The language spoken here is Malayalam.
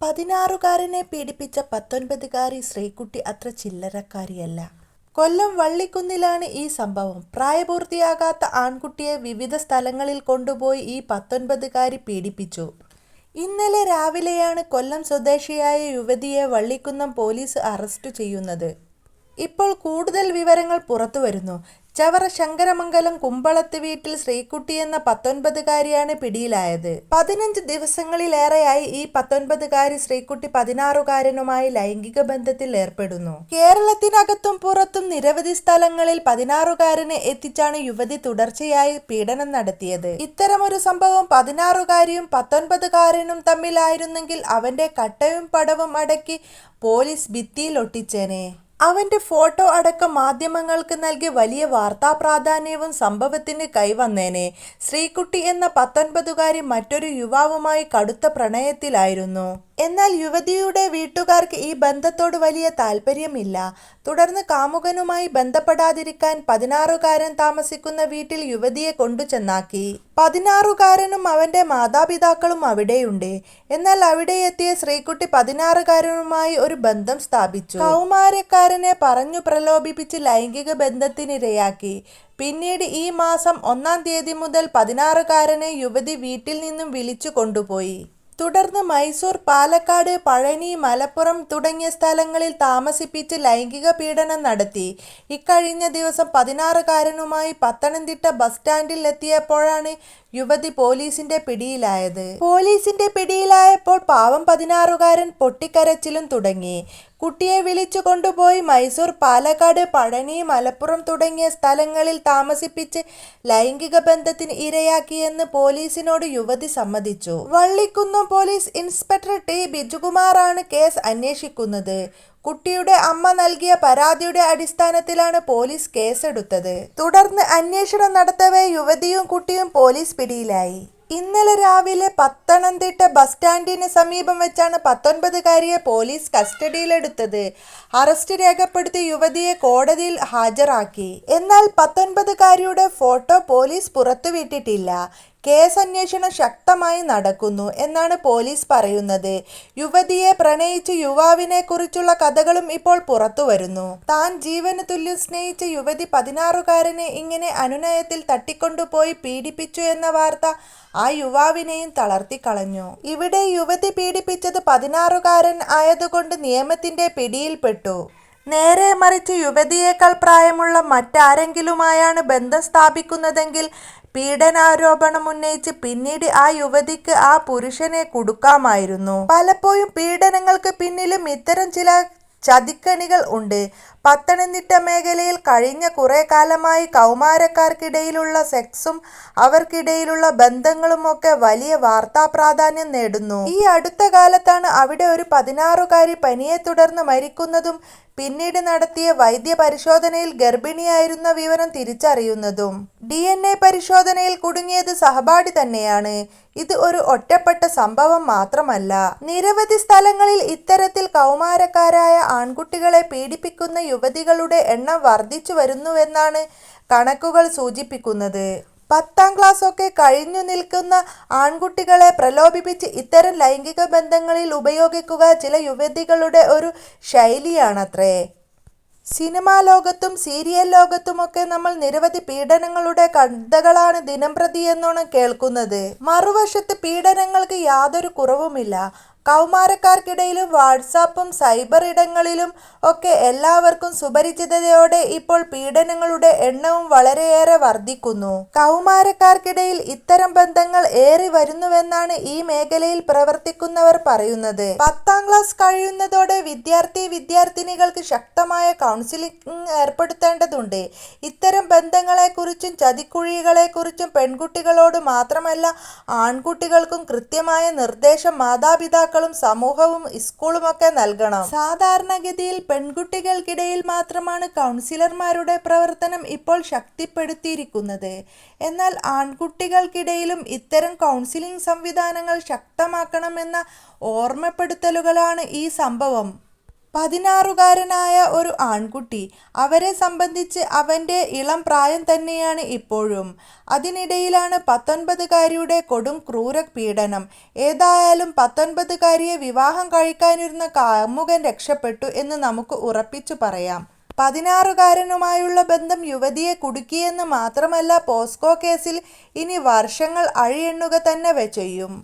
പതിനാറുകാരനെ പീഡിപ്പിച്ച പത്തൊൻപതുകാരി ശ്രീകുട്ടി അത്ര ചില്ലറക്കാരിയല്ല. കൊല്ലം വള്ളിക്കുന്നിലാണ് ഈ സംഭവം. പ്രായപൂർത്തിയാകാത്ത ആൺകുട്ടിയെ വിവിധ സ്ഥലങ്ങളിൽ കൊണ്ടുപോയി ഈ പത്തൊൻപതുകാരി പീഡിപ്പിച്ചു. ഇന്നലെ രാവിലെയാണ് കൊല്ലം സ്വദേശിയായ യുവതിയെ വള്ളിക്കുന്നം പോലീസ് അറസ്റ്റ് ചെയ്യുന്നത്. ഇപ്പോൾ കൂടുതൽ വിവരങ്ങൾ പുറത്തുവരുന്നു. ചവറ ശങ്കരമംഗലം കുമ്പളത്ത് വീട്ടിൽ ശ്രീകുട്ടി എന്ന പത്തൊൻപതുകാരിയാണ് പിടിയിലായത്. പതിനഞ്ച് ദിവസങ്ങളിലേറെയായി ഈ പത്തൊൻപതുകാരി ശ്രീകുട്ടി പതിനാറുകാരനുമായി ലൈംഗിക ബന്ധത്തിൽ ഏർപ്പെടുന്നു. കേരളത്തിനകത്തും പുറത്തും നിരവധി സ്ഥലങ്ങളിൽ പതിനാറുകാരനെ എത്തിച്ചാണ് യുവതി തുടർച്ചയായി പീഡനം നടത്തിയത്. ഇത്തരമൊരു സംഭവം പതിനാറുകാരിയും പത്തൊൻപതുകാരനും തമ്മിലായിരുന്നെങ്കിൽ അവന്റെ കട്ടയും പടവും അടക്കി പോലീസ് ഭിത്തിയിലൊട്ടിച്ചേനെ. അവന്റെ ഫോട്ടോ അടക്കം മാധ്യമങ്ങൾക്ക് നൽകിയ വലിയ വാർത്താ പ്രാധാന്യവും സംഭവത്തിന് കൈവന്നേനെ. ശ്രീകുട്ടി എന്ന പത്തൊൻപതുകാരി മറ്റൊരു യുവാവുമായി കടുത്ത പ്രണയത്തിലായിരുന്നു. എന്നാൽ യുവതിയുടെ വീട്ടുകാർക്ക് ഈ ബന്ധത്തോട് വലിയ താല്പര്യമില്ല തുടർന്ന് കാമുകനുമായി ബന്ധപ്പെടാതിരിക്കാൻ പതിനാറുകാരൻ താമസിക്കുന്ന വീട്ടിൽ യുവതിയെ കൊണ്ടുചെന്നാക്കി. പതിനാറുകാരനും അവന്റെ മാതാപിതാക്കളും അവിടെയുണ്ട്. എന്നാൽ അവിടെ എത്തിയ ശ്രീകുട്ടി പതിനാറുകാരനുമായി ഒരു ബന്ധം സ്ഥാപിച്ചു. കൗമാരക്കാരനെ പറഞ്ഞു പ്രലോഭിപ്പിച്ച് ലൈംഗിക ബന്ധത്തിനിരയാക്കി. പിന്നീട് ഈ മാസം ഒന്നാം തീയതി മുതൽ പതിനാറുകാരനെ യുവതി വീട്ടിൽ നിന്നും വിളിച്ചു കൊണ്ടുപോയി. തുടർന്ന് മൈസൂർ, പാലക്കാട്, പഴനി, മലപ്പുറം തുടങ്ങിയ സ്ഥലങ്ങളിൽ താമസിപ്പിച്ച് ലൈംഗിക പീഡനം നടത്തി. ഇക്കഴിഞ്ഞ ദിവസം പതിനാറുകാരനുമായി പത്തനംതിട്ട ബസ് സ്റ്റാൻഡിൽ എത്തിയപ്പോഴാണ് യുവതി പോലീസിന്റെ പിടിയിലായത്. പോലീസിന്റെ പിടിയിലായപ്പോൾ പാവം പതിനാറുകാരൻ പൊട്ടിക്കരച്ചിലും തുടങ്ങി. കുട്ടിയെ വിളിച്ചു കൊണ്ടുപോയി മൈസൂർ, പാലക്കാട്, പഴനി, മലപ്പുറം തുടങ്ങിയ സ്ഥലങ്ങളിൽ താമസിപ്പിച്ച് ലൈംഗിക ബന്ധത്തിന് ഇരയാക്കിയെന്ന് പോലീസിനോട് യുവതി സമ്മതിച്ചു. വള്ളിക്കുന്നം പോലീസ് ഇൻസ്പെക്ടർ ടി ബിജുകുമാറാണ് കേസ് അന്വേഷിക്കുന്നത്. കുട്ടിയുടെ അമ്മ നൽകിയ പരാതിയുടെ അടിസ്ഥാനത്തിലാണ് പോലീസ് കേസെടുത്തത്. തുടർന്ന് അന്വേഷണം നടത്തവേ യുവതിയും കുട്ടിയും പോലീസ് പിടിയിലായി. ഇന്നലെ രാവിലെ പത്തനംതിട്ട ബസ് സ്റ്റാൻഡിന് സമീപം വെച്ചാണ് പത്തൊൻപതുകാരിയെ പോലീസ് കസ്റ്റഡിയിലെടുത്തത്. അറസ്റ്റ് രേഖപ്പെടുത്തി യുവതിയെ കോടതിയിൽ ഹാജരാക്കി. എന്നാൽ പത്തൊൻപതുകാരിയുടെ ഫോട്ടോ പോലീസ് പുറത്തുവിട്ടിട്ടില്ല. കേസന്വേഷണം ശക്തമായി നടക്കുന്നു എന്നാണ് പോലീസ് പറയുന്നത്. യുവതിയെ പ്രണയിച്ച് യുവാവിനെ കുറിച്ചുള്ള കഥകളും ഇപ്പോൾ പുറത്തു വരുന്നു താൻ ജീവന് തുല്യം സ്നേഹിച്ച യുവതി പതിനാറുകാരനെ ഇങ്ങനെ അനുനയത്തിൽ തട്ടിക്കൊണ്ടുപോയി പീഡിപ്പിച്ചു എന്ന വാർത്ത ആ യുവാവിനെയും തളർത്തിക്കളഞ്ഞു. ഇവിടെ യുവതി പീഡിപ്പിച്ചത് പതിനാറുകാരൻ ആയതുകൊണ്ട് നിയമത്തിന്റെ പിടിയിൽപ്പെട്ടു. നേരെ മറിച്ച് യുവതിയേക്കാൾ പ്രായമുള്ള മറ്റാരെങ്കിലുമായാണ് ബന്ധം സ്ഥാപിക്കുന്നതെങ്കിൽ പീഡനാരോപണമുന്നയിച്ച് പിന്നീട് ആ യുവതിക്ക് ആ പുരുഷനെ കൊടുക്കാമായിരുന്നു പലപ്പോഴും പീഡനങ്ങൾക്ക് പിന്നിലും ഇത്തരം ചില ചതിക്കണികൾ ഉണ്ട്. പത്തനംതിട്ട മേഖലയിൽ കഴിഞ്ഞ കുറേക്കാലമായി കൗമാരക്കാർക്കിടയിലുള്ള സെക്സും അവർക്കിടയിലുള്ള ബന്ധങ്ങളുമൊക്കെ വലിയ വാർത്താപ്രാധാന്യം നേടുന്നു. ഈ അടുത്ത കാലത്താണ് അവിടെ ഒരു പതിനാറുകാരി പനിയെ തുടർന്ന് മരിക്കുന്നതും പിന്നീട് നടത്തിയ വൈദ്യ പരിശോധനയിൽ ഗർഭിണിയായിരുന്ന വിവരം തിരിച്ചറിയുന്നതും. ഡി എൻ എ പരിശോധനയിൽ കുടുങ്ങിയത് സഹപാഠി തന്നെയാണ്. ഇത് ഒരു ഒറ്റപ്പെട്ട സംഭവം മാത്രമല്ല. നിരവധി സ്ഥലങ്ങളിൽ ഇത്തരത്തിൽ കൗമാരക്കാരായ ആൺകുട്ടികളെ പീഡിപ്പിക്കുന്ന യുവതികളുടെ എണ്ണം വർദ്ധിച്ചു വരുന്നുവെന്നാണ് കണക്കുകൾ സൂചിപ്പിക്കുന്നത്. പത്താം ക്ലാസ് ഒക്കെ കഴിഞ്ഞു നിൽക്കുന്ന ആൺകുട്ടികളെ പ്രലോഭിപ്പിച്ച് ഇത്തരം ലൈംഗിക ബന്ധങ്ങളിൽ ഉപയോഗിക്കുക ചില യുവതികളുടെ ഒരു ശൈലിയാണത്രേ. സിനിമാ ലോകത്തും സീരിയൽ ലോകത്തുമൊക്കെ നമ്മൾ നിരവധി പീഡനങ്ങളുടെ കഥകളാണ് ദിനംപ്രതി എന്നാണ് കേൾക്കുന്നത്. മറുവശത്ത് പീഡനങ്ങൾക്ക് യാതൊരു കുറവുമില്ല. കൗമാരക്കാർക്കിടയിലും വാട്സാപ്പും സൈബർ ഇടങ്ങളിലും ഒക്കെ എല്ലാവർക്കും സുപരിചിതതയോടെ ഇപ്പോൾ പീഡനങ്ങളുടെ എണ്ണവും വളരെയേറെ വർദ്ധിക്കുന്നു കൗമാരക്കാർക്കിടയിൽ ഇത്തരം ബന്ധങ്ങൾ ഏറി വരുന്നുവെന്നാണ് ഈ മേഖലയിൽ പ്രവർത്തിക്കുന്നവർ പറയുന്നത്. പത്താം ക്ലാസ് കഴിയുന്നതോടെ വിദ്യാർത്ഥി വിദ്യാർത്ഥിനികൾക്ക് ശക്തമായ കൗൺസിലിംഗ് ഏർപ്പെടുത്തേണ്ടതുണ്ട്. ഇത്തരം ബന്ധങ്ങളെക്കുറിച്ചും ചതിക്കുഴികളെക്കുറിച്ചും പെൺകുട്ടികളോട് മാത്രമല്ല ആൺകുട്ടികൾക്കും കൃത്യമായ നിർദ്ദേശം മാതാപിതാക്കളും സമൂഹവും സ്കൂളുമൊക്കെ നൽകണം. സാധാരണഗതിയിൽ പെൺകുട്ടികൾക്കിടയിൽ മാത്രമാണ് കൗൺസിലർമാരുടെ പ്രവർത്തനം ഇപ്പോൾ ശക്തിപ്പെടുത്തിയിരിക്കുന്നത്. എന്നാൽ ആൺകുട്ടികൾക്കിടയിലും ഇത്തരം കൗൺസിലിംഗ് സംവിധാനങ്ങൾ ശക്തമാക്കണമെന്ന ഓർമ്മപ്പെടുത്തലുകളാണ് ഈ സംഭവം. പതിനാറുകാരനായ ഒരു ആൺകുട്ടി. അവരെ സംബന്ധിച്ച് അവന്റെ ഇളം പ്രായം തന്നെയാണ് ഇപ്പോഴും. അതിനിടയിലാണ് പത്തൊൻപതുകാരിയുടെ കൊടും ക്രൂര പീഡനം ഏതായാലും പത്തൊൻപതുകാരിയെ വിവാഹം കഴിക്കാനിരുന്ന കാമുകൻ രക്ഷപ്പെട്ടു എന്ന് നമുക്ക് ഉറപ്പിച്ചു പറയാം. പതിനാറുകാരനുമായുള്ള ബന്ധം യുവതിയെ കുടുക്കിയെന്ന് മാത്രമല്ല പോസ്കോ കേസിൽ ഇനി വർഷങ്ങൾ അഴിയെണ്ണുക തന്നെ ചെയ്യും.